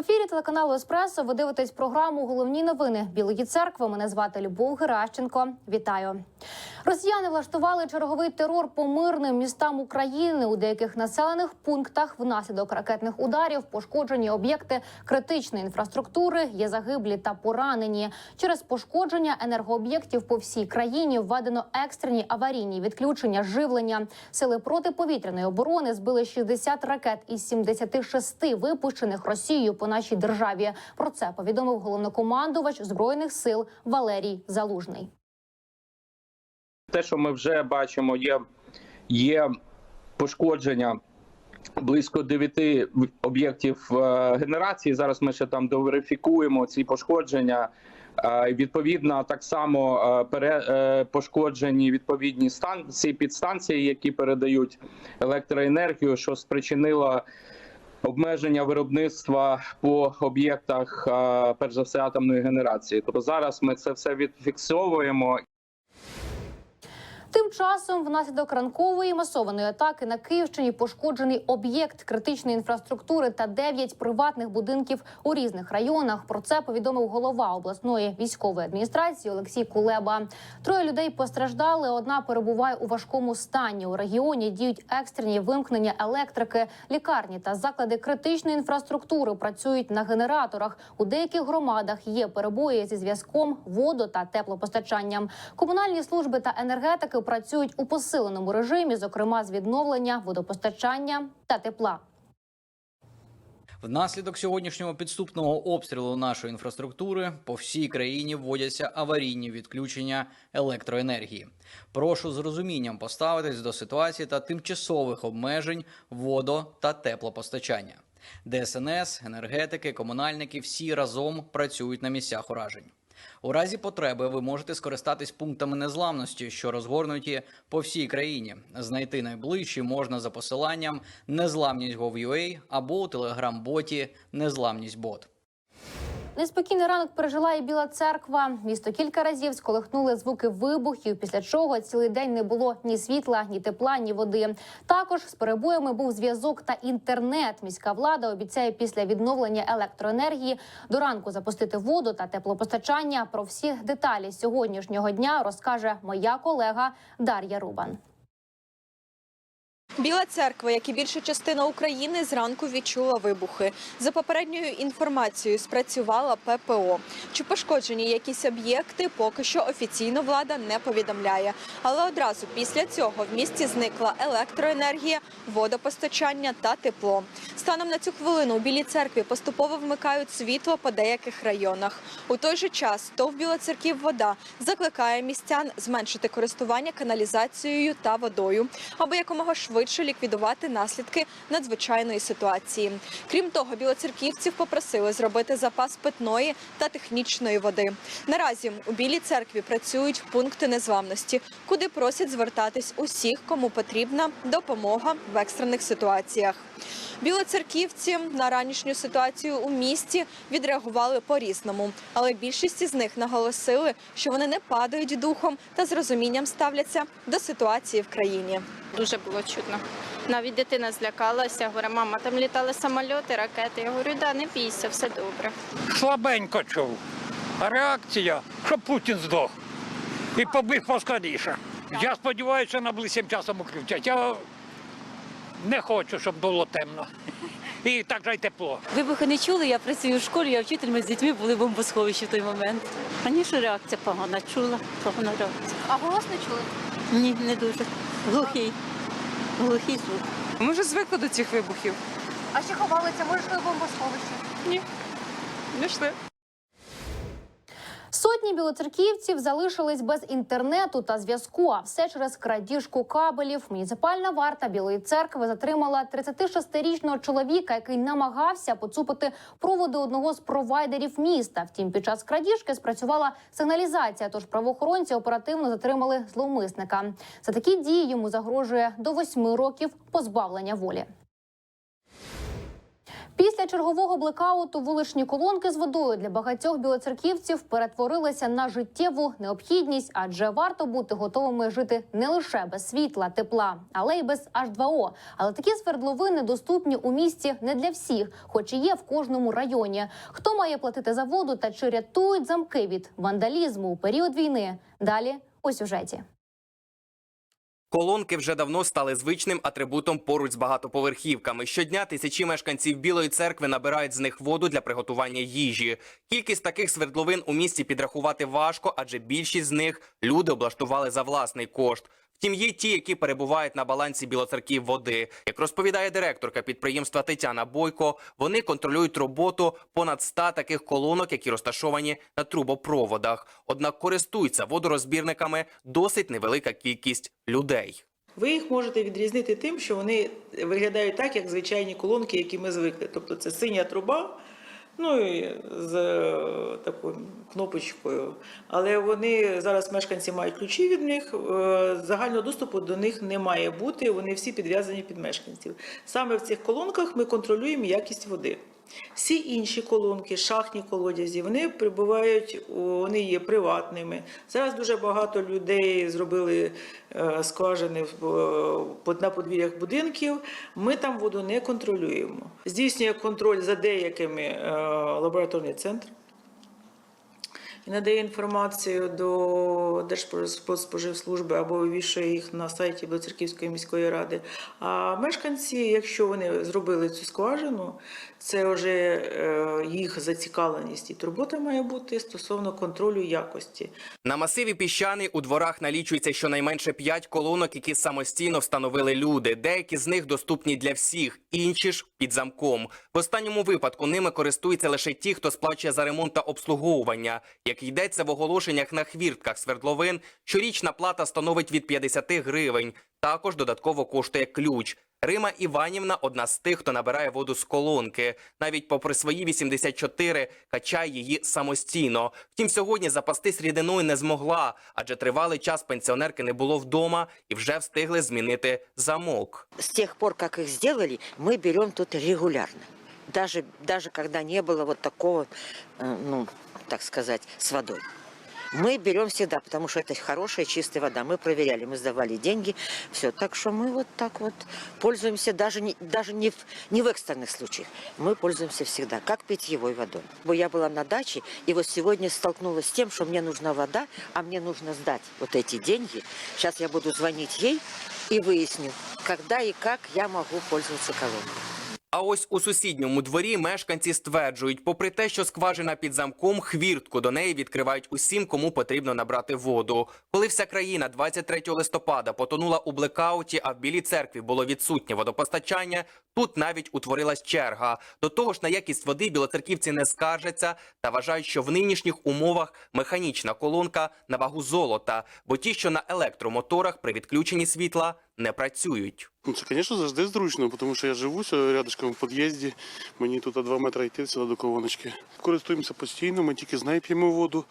ефірі телеканалу Еспресо ви дивитесь програму Головні новини Білої церкви. Мене звати Любов Геращенко. Вітаю. Росіяни влаштували черговий терор по мирним містам України. У деяких населених пунктах внаслідок ракетних ударів пошкоджені об'єкти критичної інфраструктури, є загиблі та поранені. Через пошкодження енергооб'єктів по всій країні введено екстрені аварійні відключення живлення. Сили протиповітряної оборони збили 60 ракет із 76 випущених Росією по нашій державі. Про це повідомив головнокомандувач збройних сил Валерій Залужний. Те, що ми вже бачимо, є, є пошкодження близько 9 об'єктів е, генерації. Зараз ми ще там доверифікуємо ці пошкодження. Е, Відповідно, так само е, пошкоджені відповідні станції, підстанції, які передають електроенергію, що спричинило обмеження виробництва по об'єктах, перш за все, атомної генерації. Тобто зараз ми це все відфіксовуємо Тим часом, внаслідок ранкової масованої атаки на Київщині пошкоджений об'єкт критичної інфраструктури та 9 приватних будинків у різних районах. Про це повідомив голова обласної військової адміністрації Олексій Кулеба. Троє людей постраждали. Одна перебуває у важкому стані. У регіоні діють екстрені вимкнення електрики, лікарні та заклади критичної інфраструктури працюють на генераторах. У деяких громадах є перебої зі зв'язком, водо та теплопостачанням. Комунальні служби та енергетики працюють у посиленому режимі, зокрема з відновлення водопостачання та тепла. Внаслідок сьогоднішнього підступного обстрілу нашої інфраструктури по всій країні вводяться аварійні відключення електроенергії. Прошу з розумінням поставитись до ситуації та тимчасових обмежень водо та теплопостачання. ДСНС, енергетики, комунальники всі разом працюють на місцях уражень. У разі потреби ви можете скористатись пунктами незламності, що розгорнуті по всій країні. Знайти найближчі можна за посиланням незламність.gov.ua або у телеграм-боті Незламність Бот. Неспокійний ранок пережила і Біла церква. Місто кілька разів сколихнули звуки вибухів. Після чого цілий день не було ні світла, ні тепла, ні води. Також з перебоями був зв'язок та інтернет. Міська влада обіцяє після відновлення електроенергії до ранку запустити воду та теплопостачання. Про всі деталі сьогоднішнього дня розкаже моя колега Дар'я Рубан. Біла церква, як і більша частина України, зранку відчула вибухи. За попередньою інформацією, спрацювала ППО. Чи пошкоджені якісь об'єкти, поки що офіційно влада не повідомляє. Але одразу після цього в місті зникла електроенергія, водопостачання та тепло. Станом на цю хвилину у Білій церкві поступово вмикають світло по деяких районах. У той же час ТОВ Білоцерків вода закликає містян зменшити користування каналізацією та водою, аби якомога швидше ліквідувати наслідки надзвичайної ситуації. Крім того, білоцерківців попросили зробити запас питної та технічної води. Наразі у Білій церкві працюють пункти незламності, куди просять звертатись усіх, кому потрібна допомога в екстрених ситуаціях. Білоцерківці на ранішню ситуацію у місті відреагували по-різному, але більшість із них наголосили, що вони не падають духом та з розумінням ставляться до ситуації в країні. Дуже було чутно. Навіть дитина злякалася, говорить, мама, там літали самольоти, ракети. Я говорю, да, не бійся, все добре. слабенько чув. А реакція, щоб Путін здох і побіг поскоріше. Я сподіваюся, найближчим часом укрутять. Я не хочу, щоб було темно. І так же й тепло. Вибухи не чули, я працюю в школі, я вчитель, ми з дітьми були в бомбосховищі в той момент. Раніше реакція погана, чула, погана реакція. А голос не чули? Ні, не дуже. Глухий. Глухий звук. Ми вже звикли до цих вибухів. А ще ховалися, може, в бомбосховищі? Ні. Не йшли. Сотні білоцерківців залишились без інтернету та зв'язку. А все через крадіжку кабелів. Муніципальна варта Білої церкви затримала 36-річного чоловіка, який намагався поцупити проводи одного з провайдерів міста. Втім, під час крадіжки спрацювала сигналізація. Тож правоохоронці оперативно затримали зловмисника. За такі дії йому загрожує до восьми років позбавлення волі. Після чергового блекауту вуличні колонки з водою для багатьох білоцерківців перетворилися на життєву необхідність, адже варто бути готовими жити не лише без світла, тепла, але й без H2O. Але такі свердловини доступні у місті не для всіх, хоч і є в кожному районі. Хто має платити за воду та чи рятують замки від вандалізму у період війни? Далі у сюжеті. Колонки вже давно стали звичним атрибутом поруч з багатоповерхівками. Щодня тисячі мешканців Білої церкви набирають з них воду для приготування їжі. Кількість таких свердловин у місті підрахувати важко, адже більшість з них люди облаштували за власний кошт. Втім, є ті, які перебувають на балансі білоцерків води. Як розповідає директорка підприємства Тетяна Бойко, вони контролюють роботу понад 100 таких колонок, які розташовані на трубопроводах. Однак користуються водорозбірниками досить невелика кількість людей. Ви їх можете відрізнити тим, що вони виглядають так, як звичайні колонки, які ми звикли. Тобто це синя труба, ну і з е, такою кнопочкою. Але вони зараз мешканці мають ключі від них. е, Загального доступу до них не має бути. Вони всі підв'язані під мешканців. Саме в цих колонках ми контролюємо якість води. Всі інші колонки, шахтні колодязі, вони прибувають, вони є приватними. Зараз дуже багато людей зробили е, скважини е, на подвір'ях будинків. Ми там воду не контролюємо. Здійснює контроль за деякими е, лабораторний центр і надає інформацію до Держпродспоживслужби або вивішує їх на сайті Білоцерківської міської ради. А мешканці, якщо вони зробили цю скважину, це вже е, їх зацікавленість і турбота має бути стосовно контролю якості. На масиві піщаний у дворах налічується щонайменше 5 колонок, які самостійно встановили люди. Деякі з них доступні для всіх, інші ж під замком. В останньому випадку ними користуються лише ті, хто сплачує за ремонт та обслуговування. Як йдеться в оголошеннях на хвіртках свердловин, щорічна плата становить від 50 гривень. Також додатково коштує ключ. Рима Іванівна одна з тих, хто набирає воду з колонки. Навіть попри свої 84 качає її самостійно. Втім, сьогодні запастись рідиною не змогла, адже тривалий час пенсіонерки не було вдома і вже встигли змінити замок. С тех пор, как их сделали, мы берем тут регулярно. Даже, даже когда не было вот такого, э, ну, так сказать, с водой. Мы берем всегда, потому что это хорошая, чистая вода. Мы проверяли, мы сдавали деньги, все. Так что мы вот так вот пользуемся даже не, даже не в, не в экстренных случаях. Мы пользуемся всегда, как питьевой водой. Я была на даче, и вот сегодня столкнулась с тем, что мне нужна вода, а мне нужно сдать вот эти деньги. Сейчас я буду звонить ей и выясню, когда и как я могу пользоваться колонкой. А ось у сусідньому дворі мешканці стверджують, попри те, що скважина під замком, хвіртку до неї відкривають усім, кому потрібно набрати воду. Коли вся країна 23 листопада потонула у блекауті, а в Білій церкві було відсутнє водопостачання, тут навіть утворилась черга. До того ж, на якість води білоцерківці не скаржаться та вважають, що в нинішніх умовах механічна колонка на вагу золота, бо ті, що на електромоторах при відключенні світла, не працюють. Ну, це, звісно, завжди зручно, тому що я живу сюди рядышком в під'їзді. Мені тут 2 метри йти сюди до колоночки. Користуємося постійно, ми тільки з неї п'ємо воду.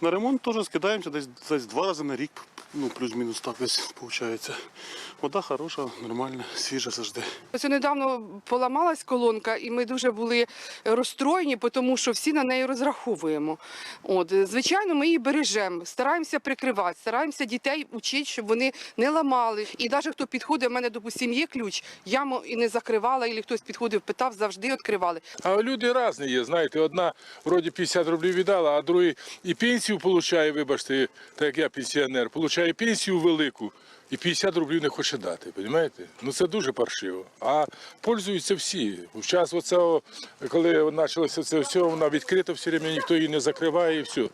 На ремонт теж скидаємося десь, десь два рази на рік, ну плюс-мінус так десь виходить. Вода хороша, нормальна, свіжа завжди. Ось недавно поламалась колонка, і ми дуже були розстроєні, тому що всі на неї розраховуємо. От, звичайно, ми її бережемо, стараємося прикривати, стараємося дітей вчити, щоб вони не ламали. І навіть хто підходить, в мене, допустим, є ключ, я мо- і не закривала, і хтось підходив, питав, завжди відкривали. А люди різні є, знаєте, одна вроді 50 рублів віддала, а другий і пенсію получає, вибачте, так як я пенсіонер, получає пенсію велику і 50 рублів не хоче дати, розумієте? Ну це дуже паршиво. А пользуються всі. Час оцього, коли почалося це все, вона відкрита все время, ніхто її не закриває і все.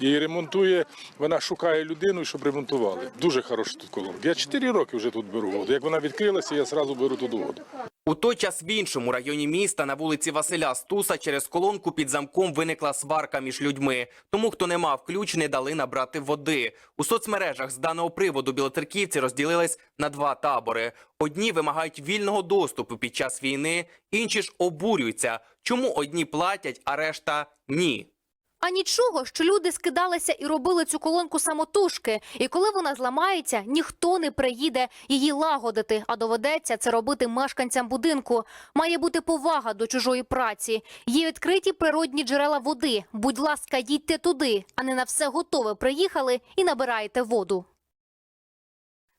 І ремонтує, вона шукає людину, щоб ремонтували. Дуже хороша тут колонка. Я 4 роки вже тут беру воду. Як вона відкрилася, я одразу беру тут воду. У той час в іншому районі міста на вулиці Василя Стуса через колонку під замком виникла сварка між людьми. Тому, хто не мав ключ, не дали набрати води. У соцмережах з даного приводу білоцерківці розділились на два табори. Одні вимагають вільного доступу під час війни, інші ж обурюються, чому одні платять, а решта ні. А нічого, що люди скидалися і робили цю колонку самотужки. І коли вона зламається, ніхто не приїде її лагодити, а доведеться це робити мешканцям будинку. Має бути повага до чужої праці. Є відкриті природні джерела води. Будь ласка, їдьте туди, а не на все готове приїхали і набираєте воду.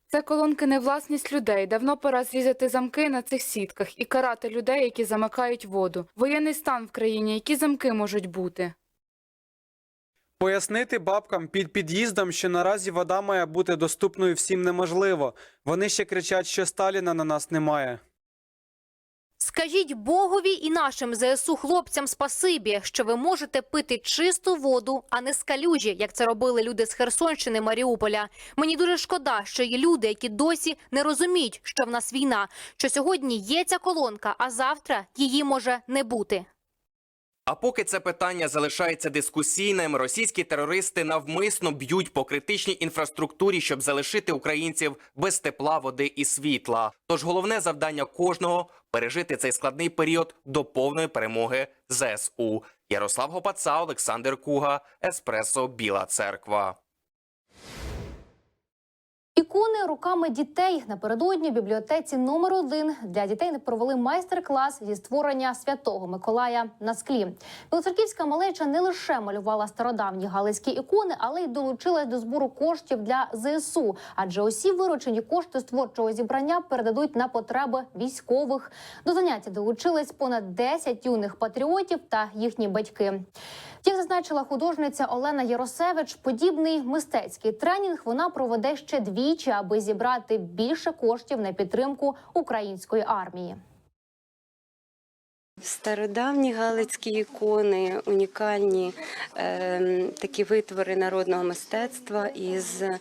Це колонки не власність людей. Давно пора зрізати замки на цих сітках і карати людей, які замикають воду. Воєнний стан в країні, які замки можуть бути. Пояснити бабкам під під'їздом, що наразі вода має бути доступною всім неможливо. Вони ще кричать, що Сталіна на нас немає. Скажіть Богові і нашим ЗСУ хлопцям спасибі, що ви можете пити чисту воду, а не з калюжі, як це робили люди з Херсонщини Маріуполя. Мені дуже шкода, що є люди, які досі не розуміють, що в нас війна, що сьогодні є ця колонка, а завтра її може не бути. А поки це питання залишається дискусійним, російські терористи навмисно б'ють по критичній інфраструктурі, щоб залишити українців без тепла, води і світла. Тож головне завдання кожного пережити цей складний період до повної перемоги ЗСУ. Ярослав Гопаца, Олександр Куга, Еспресо, Біла Церква. Ікони руками дітей напередодні в бібліотеці номер один для дітей провели майстер-клас зі створення святого Миколая на склі. Білоцерківська малеча не лише малювала стародавні галицькі ікони, але й долучилась до збору коштів для ЗСУ. Адже усі виручені кошти з творчого зібрання передадуть на потреби військових. До заняття долучились понад 10 юних патріотів та їхні батьки. Як зазначила художниця Олена Яросевич, подібний мистецький тренінг вона проведе ще двічі, аби зібрати більше коштів на підтримку української армії. Стародавні галицькі ікони, унікальні е, такі витвори народного мистецтва із е,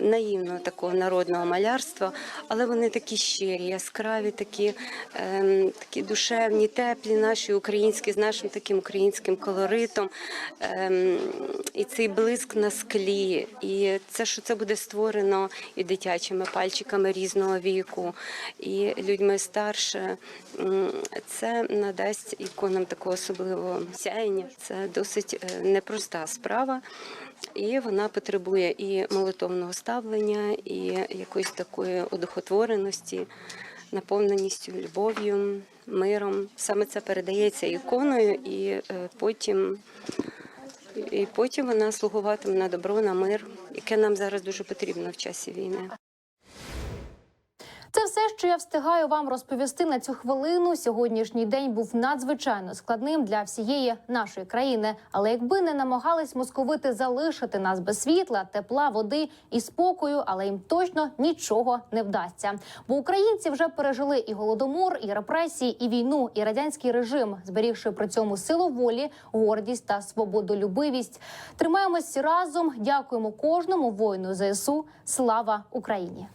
наївного такого народного малярства, але вони такі щирі, яскраві, такі, е, такі душевні, теплі, наші українські, з нашим таким українським колоритом. Е, і цей блиск на склі, і це, що це буде створено і дитячими пальчиками різного віку, і людьми старше. Це надасть іконам такого особливого сяєння. Це досить е, непроста справа, і вона потребує і молитовного ставлення, і якоїсь такої одухотвореності, наповненістю любов'ю, миром. Саме це передається іконою, і е, потім. І потім вона слугуватиме на добро, на мир, яке нам зараз дуже потрібно в часі війни. Все, що я встигаю вам розповісти на цю хвилину. Сьогоднішній день був надзвичайно складним для всієї нашої країни. Але якби не намагались московити залишити нас без світла, тепла, води і спокою, але їм точно нічого не вдасться. Бо українці вже пережили і голодомор, і репресії, і війну, і радянський режим, зберігши при цьому силу волі, гордість та свободолюбивість. Тримаємось разом. Дякуємо кожному воїну ЗСУ. Слава Україні!